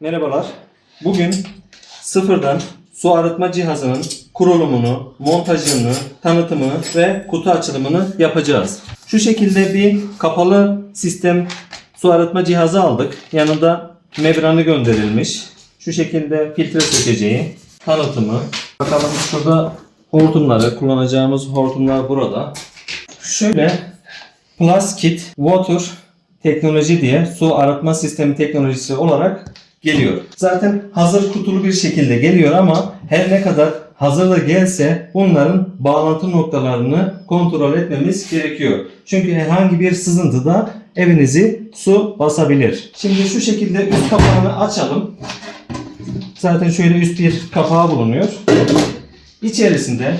Merhabalar. Bugün sıfırdan su arıtma cihazının kurulumunu, montajını, tanıtımını ve kutu açılımını yapacağız. Şu şekilde bir kapalı sistem su arıtma cihazı aldık. Yanında membranı gönderilmiş. Şu şekilde filtre sökeceği, tanıtımı. Bakalım şurada hortumları, kullanacağımız hortumlar burada. Şöyle Plus Kit Water teknoloji diye su arıtma sistemi teknolojisi olarak geliyor. Zaten hazır kutulu bir şekilde geliyor ama her ne kadar hazır da gelse bunların bağlantı noktalarını kontrol etmemiz gerekiyor. Çünkü herhangi bir sızıntıda evinizi su basabilir. Şimdi şu şekilde üst kapağını açalım. Zaten şöyle üst bir kapağı bulunuyor. İçerisinde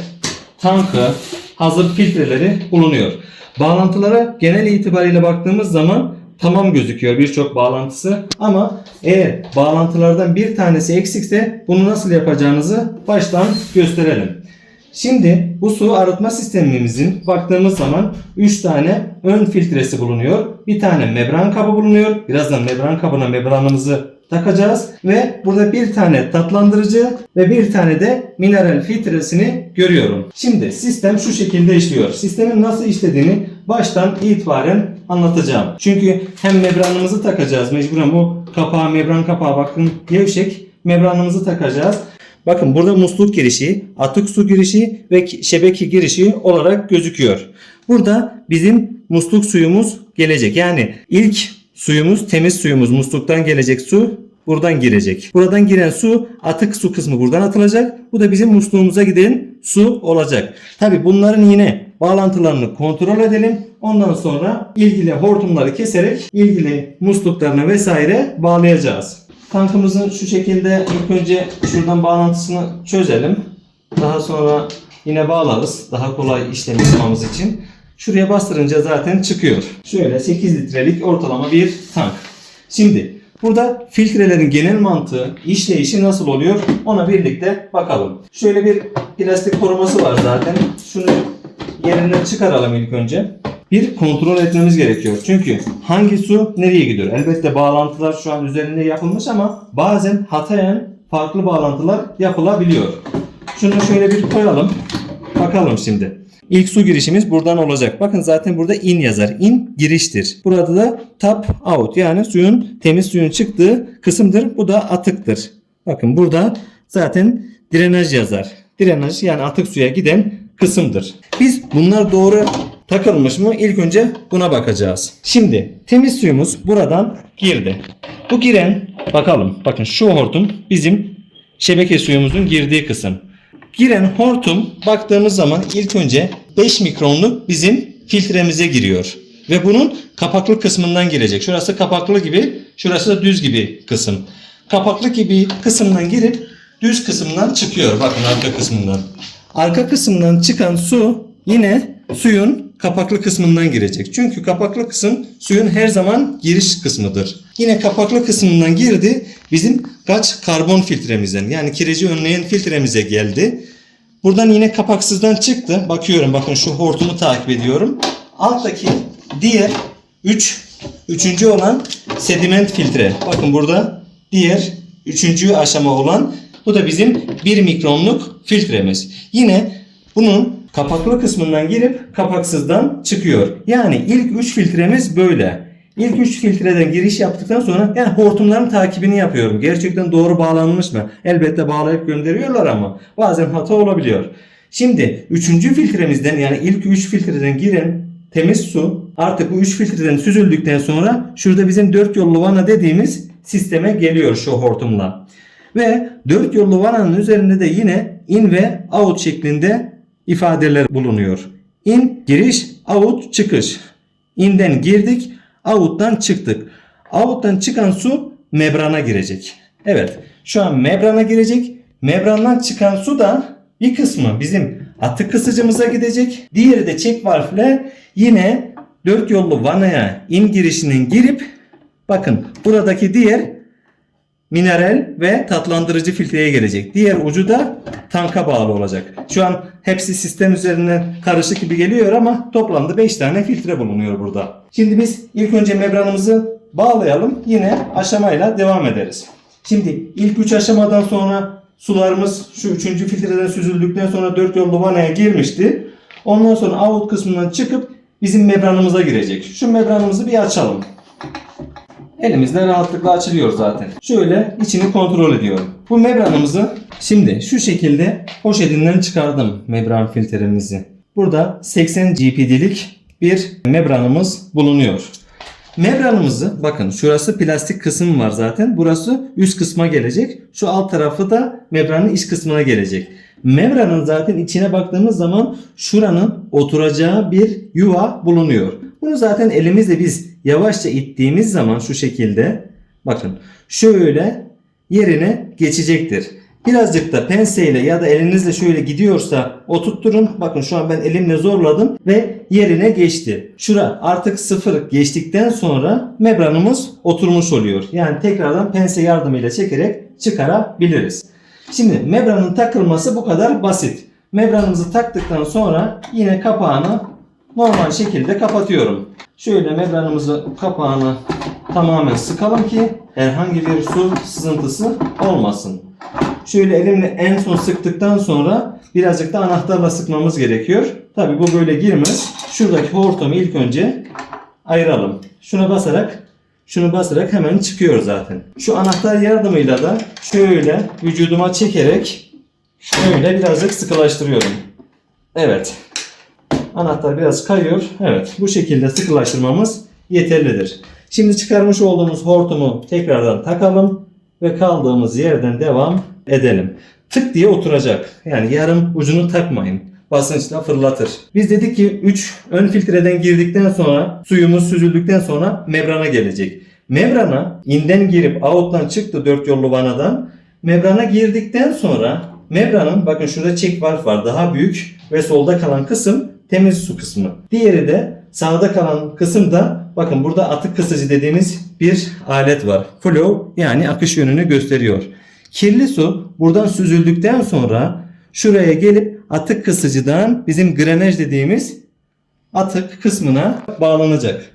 tankı, hazır filtreleri bulunuyor. Bağlantılara genel itibariyle baktığımız zaman tamam gözüküyor birçok bağlantısı ama eğer bağlantılardan bir tanesi eksikse bunu nasıl yapacağınızı baştan gösterelim. Şimdi bu su arıtma sistemimizin baktığımız zaman 3 tane ön filtresi bulunuyor. Bir tane membran kabı bulunuyor. Birazdan membran kabına membranımızı takacağız ve burada bir tane tatlandırıcı ve bir tane de mineral filtresini görüyorum. Şimdi sistem şu şekilde işliyor. Sistemin nasıl işlediğini baştan itibaren anlatacağım. Çünkü hem membranımızı takacağız mecburen bu kapağı membran kapağı bakın gevşek membranımızı takacağız. Bakın burada musluk girişi, atık su girişi ve şebeke girişi olarak gözüküyor. Burada bizim musluk suyumuz gelecek. Yani ilk suyumuz, temiz suyumuz musluktan gelecek su buradan girecek. Buradan giren su atık su kısmı buradan atılacak. Bu da bizim musluğumuza giden su olacak. Tabi bunların yine bağlantılarını kontrol edelim. Ondan sonra ilgili hortumları keserek ilgili musluklarına vesaire bağlayacağız. Tankımızın şu şekilde ilk önce şuradan bağlantısını çözelim. Daha sonra yine bağlarız. Daha kolay işlem yapmamız için. Şuraya bastırınca zaten çıkıyor. Şöyle 8 litrelik ortalama bir tank. Şimdi burada filtrelerin genel mantığı, işleyişi nasıl oluyor ona birlikte bakalım. Şöyle bir plastik koruması var zaten. Şunu yerinden çıkaralım ilk önce. Bir kontrol etmemiz gerekiyor. Çünkü hangi su nereye gidiyor? Elbette bağlantılar şu an üzerinde yapılmış ama bazen hatayen farklı bağlantılar yapılabiliyor. Şunu şöyle bir koyalım. Bakalım şimdi. İlk su girişimiz buradan olacak. Bakın zaten burada in yazar. In giriştir. Burada da tap out yani suyun temiz suyun çıktığı kısımdır. Bu da atıktır. Bakın burada zaten drenaj yazar. Drenaj yani atık suya giden kısımdır. Biz bunlar doğru takılmış mı ilk önce buna bakacağız. Şimdi temiz suyumuz buradan girdi. Bu giren bakalım bakın şu hortum bizim şebeke suyumuzun girdiği kısım. Giren hortum baktığımız zaman ilk önce 5 mikronluk bizim filtremize giriyor. Ve bunun kapaklı kısmından girecek. Şurası kapaklı gibi, şurası da düz gibi kısım. Kapaklı gibi kısımdan girip düz kısımdan çıkıyor. Bakın arka kısmından. Arka kısmından çıkan su yine suyun kapaklı kısmından girecek. Çünkü kapaklı kısım suyun her zaman giriş kısmıdır. Yine kapaklı kısmından girdi. Bizim kaç karbon filtremizden yani kireci önleyen filtremize geldi. Buradan yine kapaksızdan çıktı. Bakıyorum bakın şu hortumu takip ediyorum. Alttaki diğer 3 üçüncü olan sediment filtre. Bakın burada diğer üçüncü aşama olan bu da bizim 1 mikronluk filtremiz. Yine bunun kapaklı kısmından girip kapaksızdan çıkıyor. Yani ilk 3 filtremiz böyle. İlk 3 filtreden giriş yaptıktan sonra yani hortumların takibini yapıyorum. Gerçekten doğru bağlanmış mı? Elbette bağlayıp gönderiyorlar ama bazen hata olabiliyor. Şimdi 3. filtremizden yani ilk 3 filtreden giren temiz su artık bu 3 filtreden süzüldükten sonra şurada bizim 4 yollu vana dediğimiz sisteme geliyor şu hortumla. Ve 4 yollu vananın üzerinde de yine in ve out şeklinde ifadeler bulunuyor. In giriş, out çıkış. In'den girdik, out'tan çıktık. Out'tan çıkan su membrana girecek. Evet, şu an membrana girecek. Membrandan çıkan su da bir kısmı bizim atık kısıcımıza gidecek. Diğeri de çek valfle yine dört yollu vanaya in girişinin girip bakın buradaki diğer mineral ve tatlandırıcı filtreye gelecek. Diğer ucu da tanka bağlı olacak. Şu an hepsi sistem üzerinden karışık gibi geliyor ama toplamda 5 tane filtre bulunuyor burada. Şimdi biz ilk önce membranımızı bağlayalım. Yine aşamayla devam ederiz. Şimdi ilk 3 aşamadan sonra sularımız şu 3. filtreden süzüldükten sonra 4 yollu vanaya girmişti. Ondan sonra out kısmından çıkıp bizim membranımıza girecek. Şu membranımızı bir açalım. Elimizde rahatlıkla açılıyor zaten. Şöyle içini kontrol ediyorum. Bu membranımızı şimdi şu şekilde poşetinden çıkardım membran filtremizi. Burada 80 GPD'lik bir membranımız bulunuyor. Membranımızı bakın şurası plastik kısım var zaten. Burası üst kısma gelecek. Şu alt tarafı da membranın iç kısmına gelecek. Membranın zaten içine baktığımız zaman şuranın oturacağı bir yuva bulunuyor. Bunu zaten elimizle biz yavaşça ittiğimiz zaman şu şekilde bakın şöyle yerine geçecektir. Birazcık da penseyle ya da elinizle şöyle gidiyorsa oturtturun. Bakın şu an ben elimle zorladım ve yerine geçti. Şura artık sıfır geçtikten sonra membranımız oturmuş oluyor. Yani tekrardan pense yardımıyla çekerek çıkarabiliriz. Şimdi membranın takılması bu kadar basit. Membranımızı taktıktan sonra yine kapağını normal şekilde kapatıyorum. Şöyle membranımızı kapağını tamamen sıkalım ki herhangi bir su sızıntısı olmasın. Şöyle elimle en son sıktıktan sonra birazcık da anahtarla sıkmamız gerekiyor. Tabi bu böyle girmez. Şuradaki hortumu ilk önce ayıralım. Şuna basarak şunu basarak hemen çıkıyor zaten. Şu anahtar yardımıyla da şöyle vücuduma çekerek şöyle birazcık sıkılaştırıyorum. Evet. Anahtar biraz kayıyor. Evet. Bu şekilde sıkılaştırmamız yeterlidir. Şimdi çıkarmış olduğumuz hortumu tekrardan takalım ve kaldığımız yerden devam edelim. Tık diye oturacak. Yani yarım ucunu takmayın. Basınçla fırlatır. Biz dedik ki 3 ön filtreden girdikten sonra suyumuz süzüldükten sonra membrana gelecek. Membrana inden girip out'tan çıktı 4 yollu vanadan. Membrana girdikten sonra membranın bakın şurada check valve var daha büyük ve solda kalan kısım temiz su kısmı. Diğeri de sağda kalan kısım da bakın burada atık kısıcı dediğimiz bir alet var. Flow yani akış yönünü gösteriyor. Kirli su buradan süzüldükten sonra şuraya gelip atık kısıcıdan bizim grenaj dediğimiz atık kısmına bağlanacak.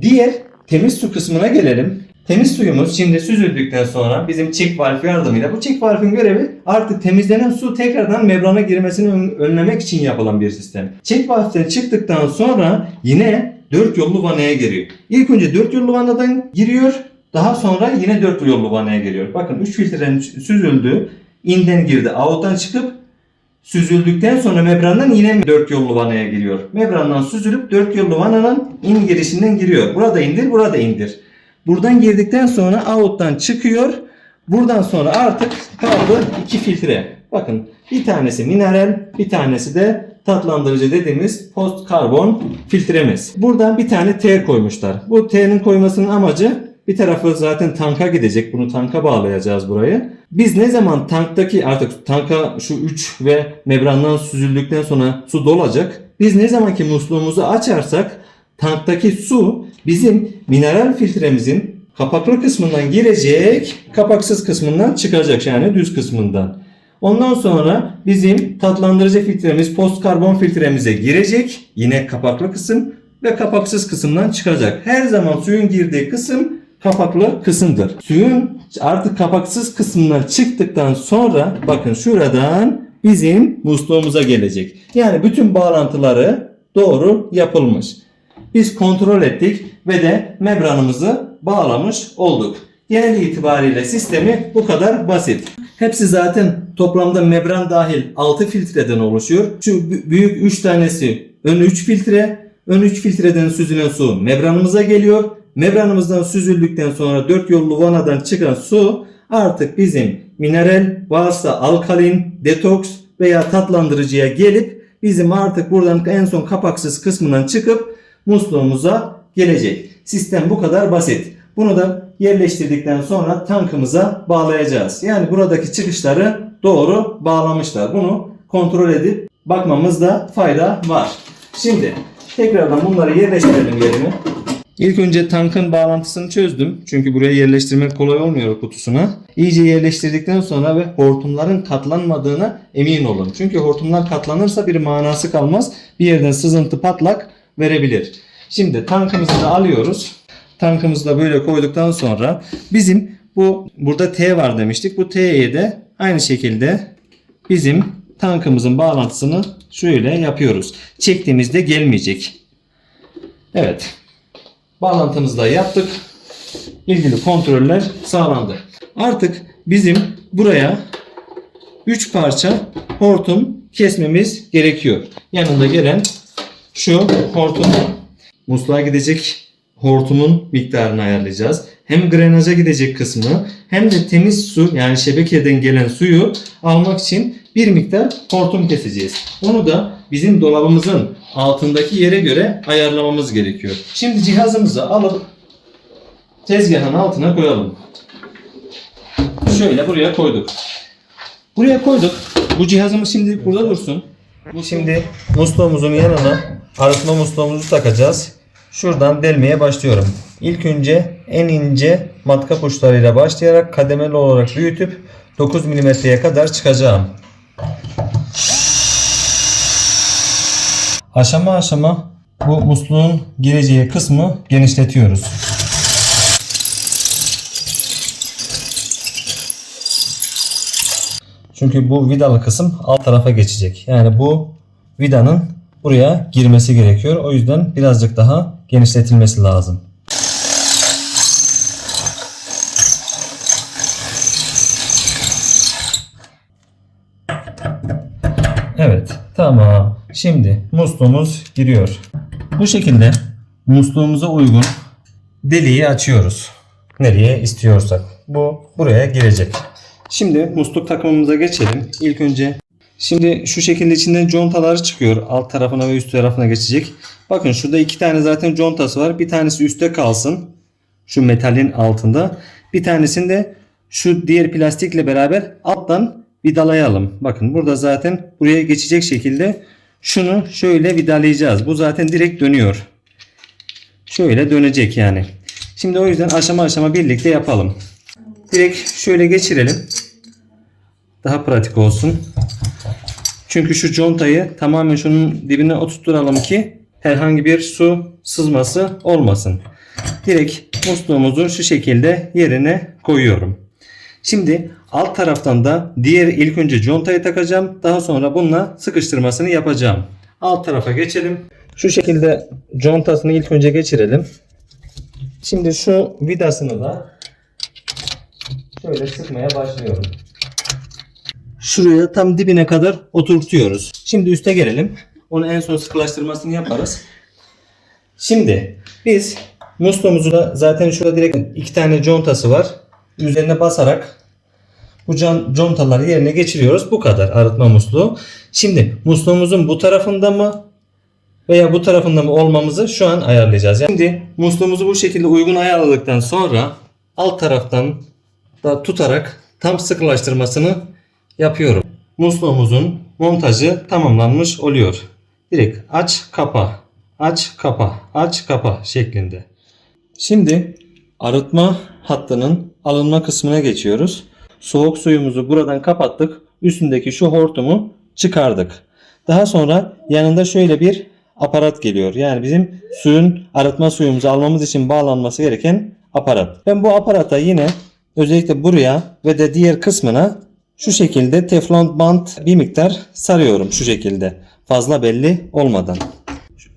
Diğer temiz su kısmına gelelim. Temiz suyumuz şimdi süzüldükten sonra bizim check valve yardımıyla bu check valve'in görevi artık temizlenen su tekrardan membrana girmesini ön- önlemek için yapılan bir sistem. Check valve'den çıktıktan sonra yine 4 yollu vanaya giriyor. İlk önce 4 yollu vanadan giriyor. Daha sonra yine 4 yollu vanaya giriyor. Bakın 3 filtrenin süzüldü. inden girdi. Out'tan çıkıp süzüldükten sonra membrandan yine 4 yollu vanaya giriyor. Membrandan süzülüp 4 yollu vananın in girişinden giriyor. Burada indir, burada indir. Buradan girdikten sonra out'tan çıkıyor. Buradan sonra artık kaldı iki filtre. Bakın bir tanesi mineral, bir tanesi de tatlandırıcı dediğimiz post karbon filtremiz. Buradan bir tane T koymuşlar. Bu T'nin koymasının amacı bir tarafı zaten tanka gidecek. Bunu tanka bağlayacağız burayı. Biz ne zaman tanktaki artık tanka şu 3 ve membrandan süzüldükten sonra su dolacak. Biz ne zamanki musluğumuzu açarsak tanktaki su bizim mineral filtremizin kapaklı kısmından girecek, kapaksız kısmından çıkacak yani düz kısmından. Ondan sonra bizim tatlandırıcı filtremiz post karbon filtremize girecek. Yine kapaklı kısım ve kapaksız kısımdan çıkacak. Her zaman suyun girdiği kısım kapaklı kısımdır. Suyun artık kapaksız kısmından çıktıktan sonra bakın şuradan bizim musluğumuza gelecek. Yani bütün bağlantıları doğru yapılmış. Biz kontrol ettik ve de membranımızı bağlamış olduk. Genel itibariyle sistemi bu kadar basit. Hepsi zaten toplamda membran dahil 6 filtreden oluşuyor. Şu bü- büyük 3 tanesi ön 3 filtre. Ön 3 filtreden süzülen su membranımıza geliyor. Membranımızdan süzüldükten sonra 4 yollu vanadan çıkan su artık bizim mineral varsa alkalin, detoks veya tatlandırıcıya gelip bizim artık buradan en son kapaksız kısmından çıkıp musluğumuza gelecek. Sistem bu kadar basit. Bunu da yerleştirdikten sonra tankımıza bağlayacağız. Yani buradaki çıkışları doğru bağlamışlar. Bunu kontrol edip bakmamızda fayda var. Şimdi tekrardan bunları yerleştirelim yerine. İlk önce tankın bağlantısını çözdüm. Çünkü buraya yerleştirmek kolay olmuyor kutusuna. İyice yerleştirdikten sonra ve hortumların katlanmadığına emin olun. Çünkü hortumlar katlanırsa bir manası kalmaz. Bir yerden sızıntı patlak verebilir. Şimdi tankımızı da alıyoruz. Tankımızı da böyle koyduktan sonra bizim Bu burada T var demiştik. Bu T'ye de aynı şekilde bizim tankımızın bağlantısını şöyle yapıyoruz. Çektiğimizde gelmeyecek. Evet. Bağlantımızı da yaptık. İlgili kontroller sağlandı. Artık bizim buraya 3 parça hortum kesmemiz gerekiyor. Yanında gelen şu hortum musluğa gidecek hortumun miktarını ayarlayacağız. Hem grenaja gidecek kısmı hem de temiz su yani şebekeden gelen suyu almak için bir miktar hortum keseceğiz. Onu da bizim dolabımızın altındaki yere göre ayarlamamız gerekiyor. Şimdi cihazımızı alıp tezgahın altına koyalım. Şöyle buraya koyduk. Buraya koyduk. Bu cihazımız şimdi burada dursun. Şimdi musluğumuzun yanına arıtma musluğumuzu takacağız. Şuradan delmeye başlıyorum. İlk önce en ince matkap uçlarıyla başlayarak kademeli olarak büyütüp 9 mm'ye kadar çıkacağım. Aşama aşama bu musluğun gireceği kısmı genişletiyoruz. Çünkü bu vidalı kısım alt tarafa geçecek. Yani bu vidanın buraya girmesi gerekiyor. O yüzden birazcık daha genişletilmesi lazım. Evet, tamam. Şimdi musluğumuz giriyor. Bu şekilde musluğumuza uygun deliği açıyoruz. Nereye istiyorsak. Bu buraya girecek. Şimdi musluk takımımıza geçelim. İlk önce şimdi şu şekilde içinden contaları çıkıyor. Alt tarafına ve üst tarafına geçecek. Bakın şurada iki tane zaten contası var. Bir tanesi üstte kalsın. Şu metalin altında. Bir tanesini de şu diğer plastikle beraber alttan vidalayalım. Bakın burada zaten buraya geçecek şekilde şunu şöyle vidalayacağız. Bu zaten direkt dönüyor. Şöyle dönecek yani. Şimdi o yüzden aşama aşama birlikte yapalım. Direkt şöyle geçirelim. Daha pratik olsun. Çünkü şu contayı tamamen şunun dibine oturtturalım ki herhangi bir su sızması olmasın. Direkt musluğumuzu şu şekilde yerine koyuyorum. Şimdi alt taraftan da diğer ilk önce contayı takacağım. Daha sonra bununla sıkıştırmasını yapacağım. Alt tarafa geçelim. Şu şekilde contasını ilk önce geçirelim. Şimdi şu vidasını da şöyle sıkmaya başlıyorum. Şuraya tam dibine kadar oturtuyoruz. Şimdi üste gelelim. Onu en son sıkılaştırmasını yaparız. Şimdi biz musluğumuzu da zaten şurada direkt iki tane contası var. Üzerine basarak bu can, contaları yerine geçiriyoruz. Bu kadar arıtma musluğu. Şimdi musluğumuzun bu tarafında mı veya bu tarafında mı olmamızı şu an ayarlayacağız. Şimdi musluğumuzu bu şekilde uygun ayarladıktan sonra alt taraftan da tutarak tam sıkılaştırmasını yapıyorum. Musluğumuzun montajı tamamlanmış oluyor. Direkt aç kapa aç kapa aç kapa şeklinde. Şimdi arıtma hattının alınma kısmına geçiyoruz. Soğuk suyumuzu buradan kapattık. Üstündeki şu hortumu çıkardık. Daha sonra yanında şöyle bir aparat geliyor. Yani bizim suyun arıtma suyumuzu almamız için bağlanması gereken aparat. Ben bu aparata yine özellikle buraya ve de diğer kısmına şu şekilde teflon bant bir miktar sarıyorum şu şekilde. Fazla belli olmadan.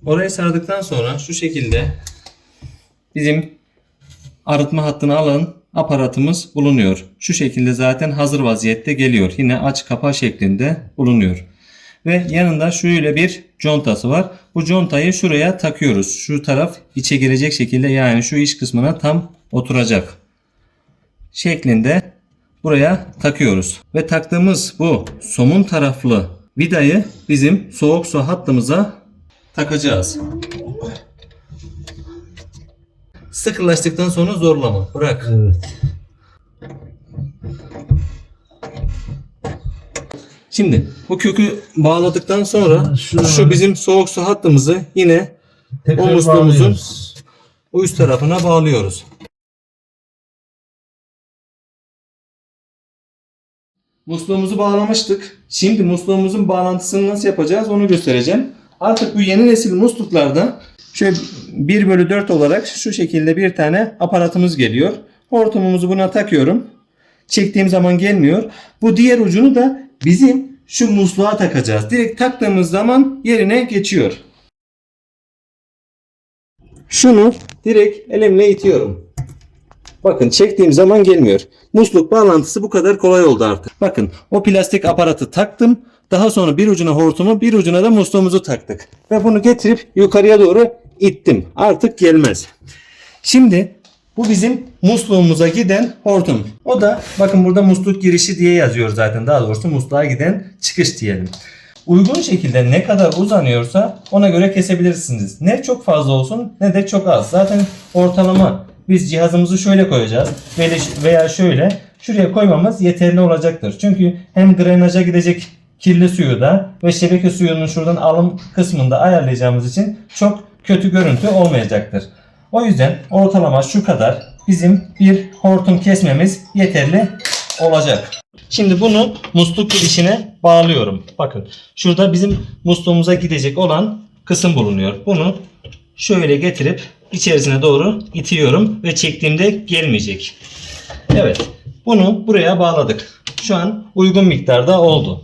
Orayı sardıktan sonra şu şekilde bizim arıtma hattını alan aparatımız bulunuyor. Şu şekilde zaten hazır vaziyette geliyor. Yine aç kapa şeklinde bulunuyor. Ve yanında şöyle bir contası var. Bu contayı şuraya takıyoruz. Şu taraf içe girecek şekilde yani şu iç kısmına tam oturacak. Şeklinde buraya takıyoruz. Ve taktığımız bu somun taraflı vidayı bizim soğuk su hattımıza takacağız. Sıkılaştıktan sonra zorlama. Bırak. Evet. Şimdi bu kökü bağladıktan sonra Şuna- şu bizim soğuk su hattımızı yine Tekrar O musluğumuzun- bağlıyoruz. o üst tarafına bağlıyoruz. Musluğumuzu bağlamıştık. Şimdi musluğumuzun bağlantısını nasıl yapacağız onu göstereceğim. Artık bu yeni nesil musluklarda şöyle 1 bölü 4 olarak şu şekilde bir tane aparatımız geliyor. hortumumuzu buna takıyorum. Çektiğim zaman gelmiyor. Bu diğer ucunu da bizim şu musluğa takacağız. Direkt taktığımız zaman yerine geçiyor. Şunu direkt elimle itiyorum. Bakın çektiğim zaman gelmiyor. Musluk bağlantısı bu kadar kolay oldu artık. Bakın o plastik aparatı taktım. Daha sonra bir ucuna hortumu bir ucuna da musluğumuzu taktık. Ve bunu getirip yukarıya doğru ittim. Artık gelmez. Şimdi bu bizim musluğumuza giden hortum. O da bakın burada musluk girişi diye yazıyor zaten. Daha doğrusu musluğa giden çıkış diyelim. Uygun şekilde ne kadar uzanıyorsa ona göre kesebilirsiniz. Ne çok fazla olsun ne de çok az. Zaten ortalama biz cihazımızı şöyle koyacağız veya- şöyle şuraya koymamız yeterli olacaktır. Çünkü hem drenaja gidecek kirli suyu da ve şebeke suyunun şuradan alım kısmında ayarlayacağımız için çok kötü görüntü olmayacaktır. O yüzden ortalama şu kadar bizim bir hortum kesmemiz yeterli olacak. Şimdi bunu musluk girişine bağlıyorum. Bakın şurada bizim musluğumuza gidecek olan kısım bulunuyor. Bunu şöyle getirip içerisine doğru itiyorum ve çektiğimde gelmeyecek. Evet bunu buraya bağladık. Şu an uygun miktarda oldu.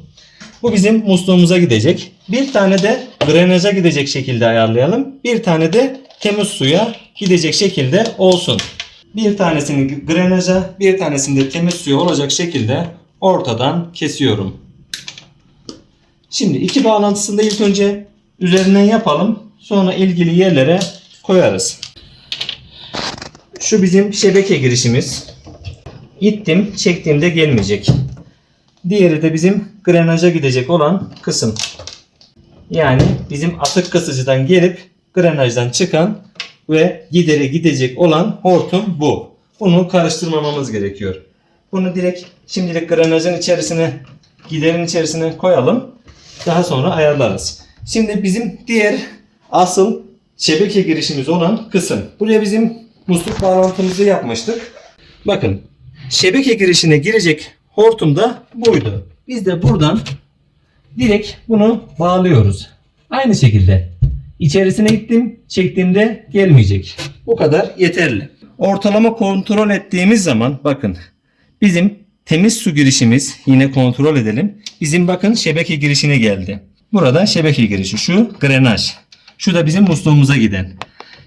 Bu bizim musluğumuza gidecek. Bir tane de drenaja gidecek şekilde ayarlayalım. Bir tane de temiz suya gidecek şekilde olsun. Bir tanesini drenaja, bir tanesini de temiz suya olacak şekilde ortadan kesiyorum. Şimdi iki bağlantısını da ilk önce üzerinden yapalım. Sonra ilgili yerlere koyarız. Şu bizim şebeke girişimiz. İttim, çektiğimde gelmeyecek. Diğeri de bizim grenaja gidecek olan kısım. Yani bizim atık kısıcıdan gelip grenajdan çıkan ve gidere gidecek olan hortum bu. Bunu karıştırmamamız gerekiyor. Bunu direkt şimdilik grenajın içerisine giderin içerisine koyalım. Daha sonra ayarlarız. Şimdi bizim diğer asıl şebeke girişimiz olan kısım. Buraya bizim musluk bağlantımızı yapmıştık. Bakın şebeke girişine girecek hortum da buydu. Biz de buradan direkt bunu bağlıyoruz. Aynı şekilde içerisine gittim çektiğimde gelmeyecek. Bu kadar yeterli. Ortalama kontrol ettiğimiz zaman bakın bizim temiz su girişimiz yine kontrol edelim. Bizim bakın şebeke girişine geldi. Burada şebeke girişi şu grenaj. Şu da bizim musluğumuza giden.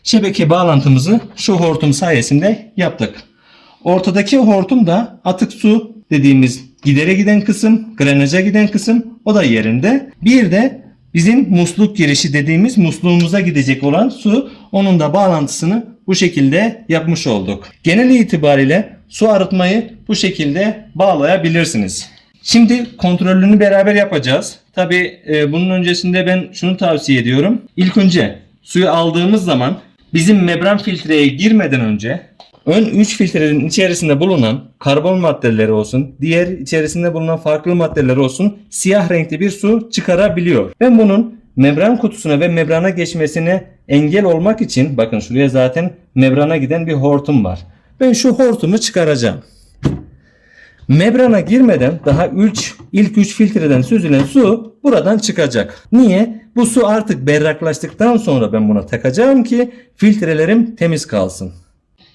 Şebeke bağlantımızı şu hortum sayesinde yaptık. Ortadaki hortum da atık su dediğimiz gidere giden kısım, grenaja giden kısım o da yerinde. Bir de bizim musluk girişi dediğimiz musluğumuza gidecek olan su onun da bağlantısını bu şekilde yapmış olduk. Genel itibariyle su arıtmayı bu şekilde bağlayabilirsiniz. Şimdi kontrolünü beraber yapacağız. Tabi bunun öncesinde ben şunu tavsiye ediyorum. İlk önce suyu aldığımız zaman bizim membran filtreye girmeden önce ön 3 filtrenin içerisinde bulunan karbon maddeleri olsun, diğer içerisinde bulunan farklı maddeler olsun siyah renkli bir su çıkarabiliyor. Ben bunun membran kutusuna ve membrana geçmesine engel olmak için bakın şuraya zaten membrana giden bir hortum var. Ben şu hortumu çıkaracağım. Membrana girmeden daha 3 ilk 3 filtreden süzülen su buradan çıkacak. Niye? Bu su artık berraklaştıktan sonra ben buna takacağım ki filtrelerim temiz kalsın.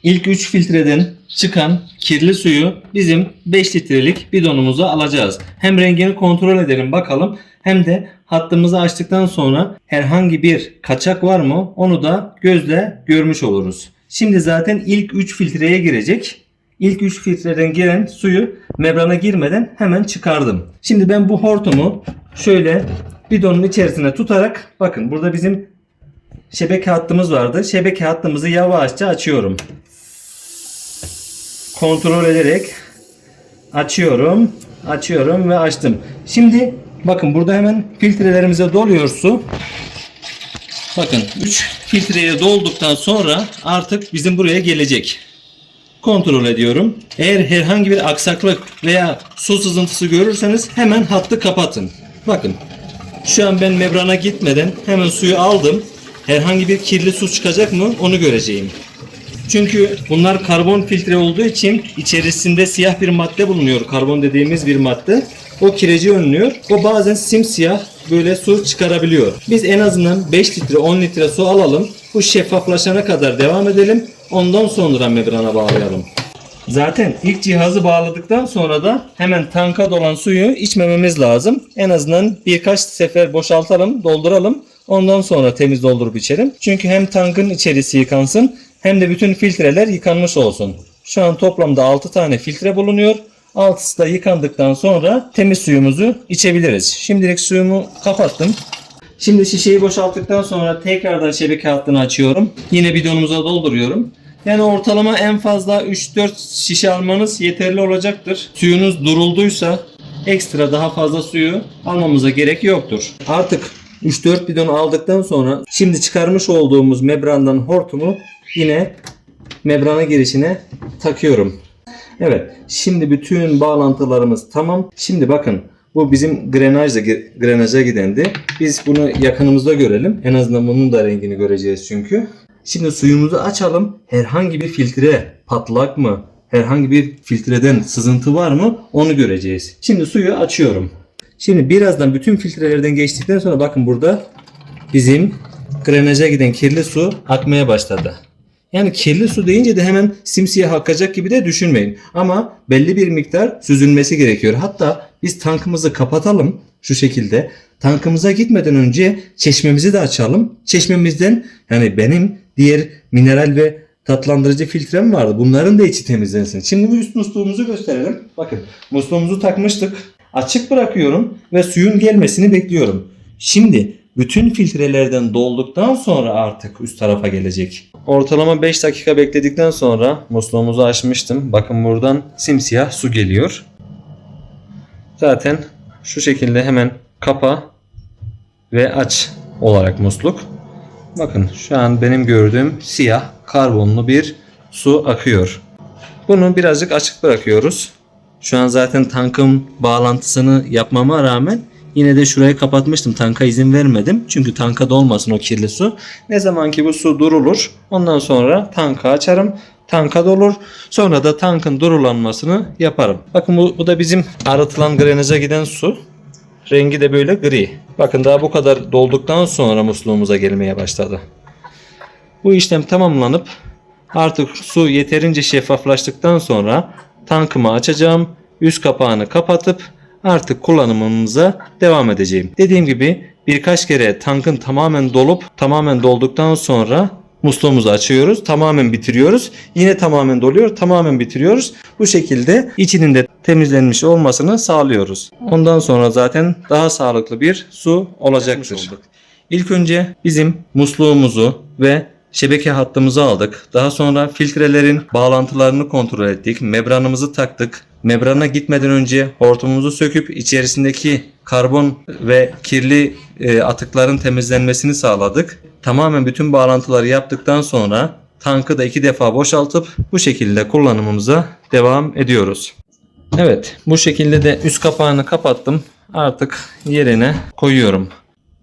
İlk 3 filtreden çıkan kirli suyu bizim 5 litrelik bidonumuza alacağız. Hem rengini kontrol edelim bakalım hem de hattımızı açtıktan sonra herhangi bir kaçak var mı onu da gözle görmüş oluruz. Şimdi zaten ilk 3 filtreye girecek. İlk 3 filtreden giren suyu membrana girmeden hemen çıkardım. Şimdi ben bu hortumu şöyle bidonun içerisine tutarak bakın burada bizim şebeke hattımız vardı. Şebeke hattımızı yavaşça açıyorum. Kontrol ederek açıyorum. Açıyorum ve açtım. Şimdi bakın burada hemen filtrelerimize doluyor su. Bakın 3 filtreye dolduktan sonra artık bizim buraya gelecek kontrol ediyorum. Eğer herhangi bir aksaklık veya su sızıntısı görürseniz hemen hattı kapatın. Bakın şu an ben membrana gitmeden hemen suyu aldım. Herhangi bir kirli su çıkacak mı onu göreceğim. Çünkü bunlar karbon filtre olduğu için içerisinde siyah bir madde bulunuyor. Karbon dediğimiz bir madde. O kireci önlüyor. O bazen simsiyah böyle su çıkarabiliyor. Biz en azından 5 litre 10 litre su alalım. Bu şeffaflaşana kadar devam edelim. Ondan sonra membrana bağlayalım. Zaten ilk cihazı bağladıktan sonra da hemen tanka dolan suyu içmememiz lazım. En azından birkaç sefer boşaltalım, dolduralım. Ondan sonra temiz doldurup içelim. Çünkü hem tankın içerisi yıkansın hem de bütün filtreler yıkanmış olsun. Şu an toplamda 6 tane filtre bulunuyor. Altısı da yıkandıktan sonra temiz suyumuzu içebiliriz. Şimdilik suyumu kapattım. Şimdi şişeyi boşalttıktan sonra tekrardan şebeke hattını açıyorum. Yine bidonumuza dolduruyorum. Yani ortalama en fazla 3-4 şişe almanız yeterli olacaktır. Suyunuz durulduysa ekstra daha fazla suyu almamıza gerek yoktur. Artık 3-4 bidon aldıktan sonra şimdi çıkarmış olduğumuz membrandan hortumu yine membrana girişine takıyorum. Evet. Şimdi bütün bağlantılarımız tamam. Şimdi bakın bu bizim grenajda grenaja gidendi. Biz bunu yakınımızda görelim. En azından bunun da rengini göreceğiz çünkü. Şimdi suyumuzu açalım. Herhangi bir filtre patlak mı? Herhangi bir filtreden sızıntı var mı? Onu göreceğiz. Şimdi suyu açıyorum. Şimdi birazdan bütün filtrelerden geçtikten sonra bakın burada bizim grenaja giden kirli su akmaya başladı. Yani kirli su deyince de hemen simsiyah akacak gibi de düşünmeyin. Ama belli bir miktar süzülmesi gerekiyor. Hatta biz tankımızı kapatalım şu şekilde. Tankımıza gitmeden önce çeşmemizi de açalım. Çeşmemizden yani benim diğer mineral ve tatlandırıcı filtrem vardı. Bunların da içi temizlensin. Şimdi bu üst musluğumuzu gösterelim. Bakın musluğumuzu takmıştık. Açık bırakıyorum ve suyun gelmesini bekliyorum. Şimdi bütün filtrelerden dolduktan sonra artık üst tarafa gelecek. Ortalama 5 dakika bekledikten sonra musluğumuzu açmıştım. Bakın buradan simsiyah su geliyor. Zaten şu şekilde hemen kapa ve aç olarak musluk. Bakın şu an benim gördüğüm siyah karbonlu bir su akıyor. Bunu birazcık açık bırakıyoruz. Şu an zaten tankın bağlantısını yapmama rağmen yine de şurayı kapatmıştım. Tanka izin vermedim. Çünkü tanka dolmasın o kirli su. Ne zaman ki bu su durulur ondan sonra tanka açarım. Tanka dolur. Sonra da tankın durulanmasını yaparım. Bakın bu, bu da bizim arıtılan grenaja giden su. Rengi de böyle gri. Bakın daha bu kadar dolduktan sonra musluğumuza gelmeye başladı. Bu işlem tamamlanıp artık su yeterince şeffaflaştıktan sonra tankımı açacağım. Üst kapağını kapatıp artık kullanımımıza devam edeceğim. Dediğim gibi birkaç kere tankın tamamen dolup tamamen dolduktan sonra musluğumuzu açıyoruz. Tamamen bitiriyoruz. Yine tamamen doluyor. Tamamen bitiriyoruz. Bu şekilde içinin de temizlenmiş olmasını sağlıyoruz. Ondan sonra zaten daha sağlıklı bir su olacaktır. İlk önce bizim musluğumuzu ve şebeke hattımızı aldık. Daha sonra filtrelerin bağlantılarını kontrol ettik. Membranımızı taktık. Membrana gitmeden önce hortumumuzu söküp içerisindeki karbon ve kirli e, atıkların temizlenmesini sağladık. Tamamen bütün bağlantıları yaptıktan sonra tankı da iki defa boşaltıp bu şekilde kullanımımıza devam ediyoruz. Evet bu şekilde de üst kapağını kapattım. Artık yerine koyuyorum.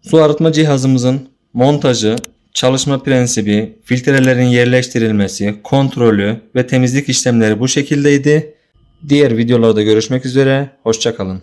Su arıtma cihazımızın montajı, çalışma prensibi, filtrelerin yerleştirilmesi, kontrolü ve temizlik işlemleri bu şekildeydi. Diğer videolarda görüşmek üzere. Hoşçakalın.